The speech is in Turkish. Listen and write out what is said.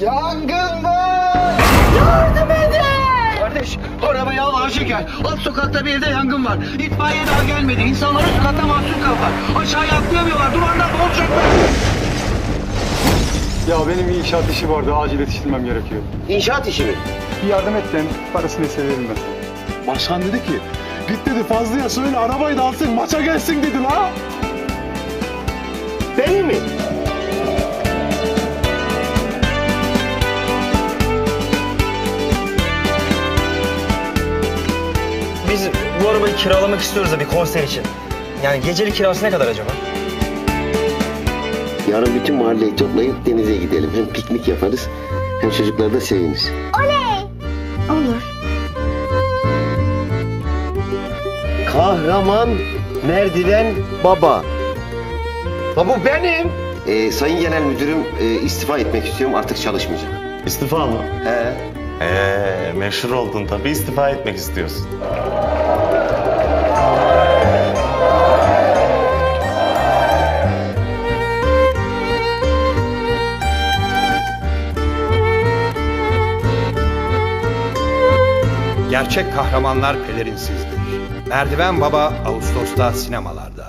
Yangın var! Yardım edin! Kardeş, arabayı al gel. Alt sokakta bir evde yangın var. İtfaiye daha gelmedi. İnsanlar üst katta mahsur kaldılar. Aşağıya atlayamıyorlar. Duvardan boğulacaklar. Ya benim bir inşaat işi vardı. Acil yetiştirmem gerekiyor. İnşaat işi mi? Bir yardım et de parasını isteyelim ben. Başkan dedi ki git dedi Fazlı'ya söyle arabayı da alsın maça gelsin dedi la. Benim mi? Biz bu arabayı kiralamak istiyoruz da bir konser için. Yani gecelik kirası ne kadar acaba? Yarın bütün mahalleyi toplayıp denize gidelim. Hem piknik yaparız hem çocuklar da sevinir. Olur. Kahraman merdiven baba. Ha bu benim. Ee, sayın Genel Müdürüm e, istifa etmek istiyorum artık çalışmayacağım. İstifa mı? He. Ee, meşhur oldun tabii istifa etmek istiyorsun. Gerçek kahramanlar pelerinsizdir. Merdiven Baba Ağustos'ta sinemalarda.